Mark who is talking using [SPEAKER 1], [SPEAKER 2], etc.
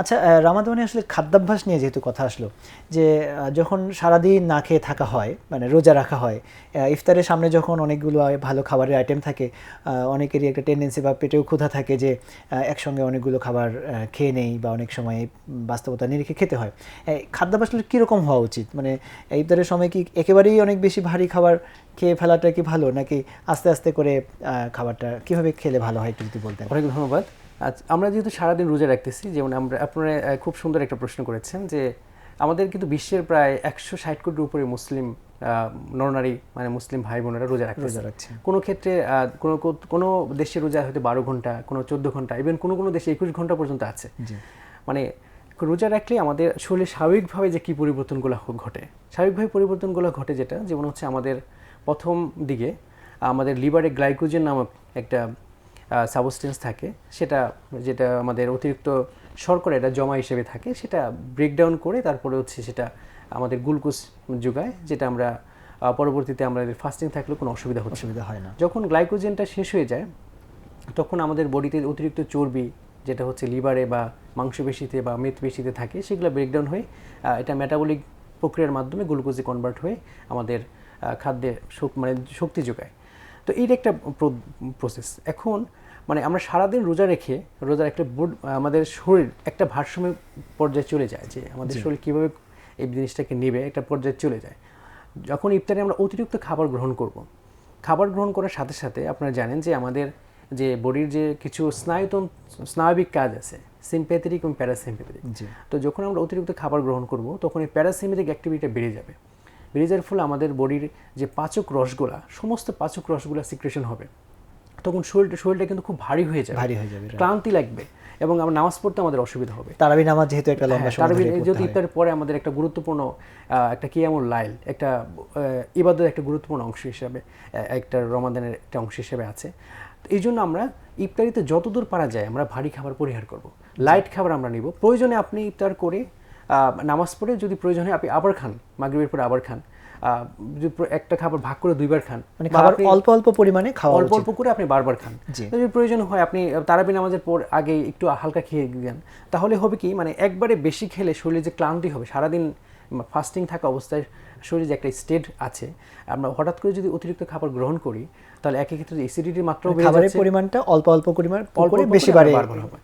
[SPEAKER 1] আচ্ছা রামাদানে আসলে খাদ্যাভ্যাস নিয়ে যেহেতু কথা আসলো, যে যখন সারাদিন না খেয়ে থাকা হয় মানে রোজা রাখা হয় ইফতারের সামনে যখন অনেকগুলো ভালো খাবারের আইটেম থাকে অনেকেরই একটা টেন্ডেন্সি বা পেটেও ক্ষুধা থাকে যে একসঙ্গে অনেকগুলো খাবার খেয়ে নেই বা অনেক সময় বাস্তবতা নিরিখে খেতে হয়। খাদ্যাভ্যাস কীরকম হওয়া উচিত? মানে ইফতারের সময় কি একেবারেই অনেক বেশি ভারী খাবার খেয়ে ফেলাটা কি ভালো? নাকি আস্তে আস্তে করে খাবারটা কীভাবে খেলে ভালো হয় একটু যদি বলতেন?
[SPEAKER 2] অনেক ধন্যবাদ। আচ্ছা আমরা যেহেতু সারাদিন রোজা রাখতেছি যেমন আমরা আপনারা খুব সুন্দর একটা প্রশ্ন করেছেন যে আমাদের কিন্তু বিশ্বের প্রায় একশো ষাট কোটির উপরে মুসলিম নরনারী মানে মুসলিম ভাই বোনেরা রোজা রাখতেছে।
[SPEAKER 1] রোজা রাখছে।
[SPEAKER 2] কোনো ক্ষেত্রে কোনো কোনো দেশে রোজা হয়তো বারো ঘণ্টা কোনো চোদ্দ ঘণ্টা ইভেন কোনো কোনো দেশে একুশ ঘণ্টা পর্যন্ত আছে। মানে রোজা রাখলে আমাদের শরীরে স্বাভাবিকভাবে যে কী পরিবর্তনগুলো ঘটে স্বাভাবিকভাবে পরিবর্তনগুলো ঘটে যেটা যেমন হচ্ছে আমাদের প্রথম দিকে আমাদের লিভারে গ্লাইকোজেন নামক একটা সাবস্টেন্স থাকে সেটা যেটা আমাদের অতিরিক্ত শর্করা এটা জমা হিসেবে থাকে সেটা ব্রেকডাউন করে তারপরে হচ্ছে সেটা আমাদের গ্লুকোজ যোগায় যেটা আমরা পরবর্তীতে আমাদের ফাস্টিং থাকলে কোনো অসুবিধা হচ্ছে
[SPEAKER 1] অসুবিধা হয় না।
[SPEAKER 2] যখন গ্লাইকোজেনটা শেষ হয়ে যায় তখন আমাদের বডিতে অতিরিক্ত চর্বি যেটা হচ্ছে লিভারে বা মাংসপেশিতে বা মেদপেশিতে থাকে সেগুলো ব্রেকডাউন হয়ে এটা মেটাবলিক প্রক্রিয়ার মাধ্যমে গ্লুকোজে কনভার্ট হয়ে আমাদের খাদ্যে মানে শক্তি যোগায়। তো এইটা একটা প্রসেস এখন মানে আমরা সারাদিন রোজা রেখে রোজার একটা বোর্ড আমাদের শরীর একটা ভারসাম্য পর্যায়ে চলে যায় যে আমাদের শরীর কীভাবে এই জিনিসটাকে নেবে একটা পর্যায়ে চলে যায়। যখন ইফতারে আমরা অতিরিক্ত খাবার গ্রহণ করব খাবার গ্রহণ করার সাথে সাথে আপনারা জানেন যে আমাদের যে বডির যে কিছু স্নায়ুতন স্নায়বিক কাজ আছে সিম্প্যাথেটিক এবং প্যারাসিম্প্যাথেটিক তো যখন আমরা অতিরিক্ত খাবার গ্রহণ করব তখন এই প্যারাসিম্প্যাথিক অ্যাক্টিভিটিটা বেড়ে যাবে। যাওয়ার ফলে আমাদের বডির যে পাচক রসগুলা সমস্ত পাচক রসগুলা সিক্রেশন হবে। তখন শরীরটা শরীরটা কিন্তু খুব ভারী হয়ে যাবে।
[SPEAKER 1] ভারী হয়ে যাবে,
[SPEAKER 2] ক্লান্তি লাগবে এবং আমরা নামাজ পড়তে আমাদের অসুবিধা হবে।
[SPEAKER 1] তারাবি নামাজ যেহেতু একটা লম্বা
[SPEAKER 2] হ্যাঁ,
[SPEAKER 1] সময় পড়তে
[SPEAKER 2] যেহেতু ইফতারের পরে আমাদের একটা গুরুত্বপূর্ণ একটা কিয়ামুল লাইল একটা আহ, ইবাদতের একটা গুরুত্বপূর্ণ অংশ হিসাবে একটা রমাদানের একটা অংশ হিসেবে আছে। তো এই জন্য আমরা ইফতারিতে যতদূর পারা যায় আমরা ভারী খাবার পরিহার করব। লাইট খাবার আমরা নিব। প্রয়োজনে আপনি ইফতার করে নামাজ পড়ে যদি প্রয়োজন হয় আপনি আবার খান মাগরিবের পরে আবার খান। একটা খাবার ভাগ করে দুইবার খান
[SPEAKER 1] মানে খাবার অল্প অল্প পরিমাণে খাওয়া
[SPEAKER 2] অল্প অল্প করে আপনি বারবার খান। যদি প্রয়োজন হয় আপনি তারাবি নামাজের পর আগে একটু হালকা খেয়ে যান তাহলে হবে কি মানে একবারে বেশি খেলে শরীরে যে ক্লান্তি হবে সারাদিন ফাস্টিং থাকা অবস্থায় শরীরে যে একটা স্টেট আছে আমরা হঠাৎ করে যদি অতিরিক্ত খাবার গ্রহণ করি তাহলে একই ক্ষেত্রে অ্যাসিডিটির মাত্রাও বেড়ে
[SPEAKER 1] খাবারের পরিমাণটা অল্প অল্প পরিমাণ
[SPEAKER 2] অল্প
[SPEAKER 1] বেশি বাড়ে।
[SPEAKER 2] হবে।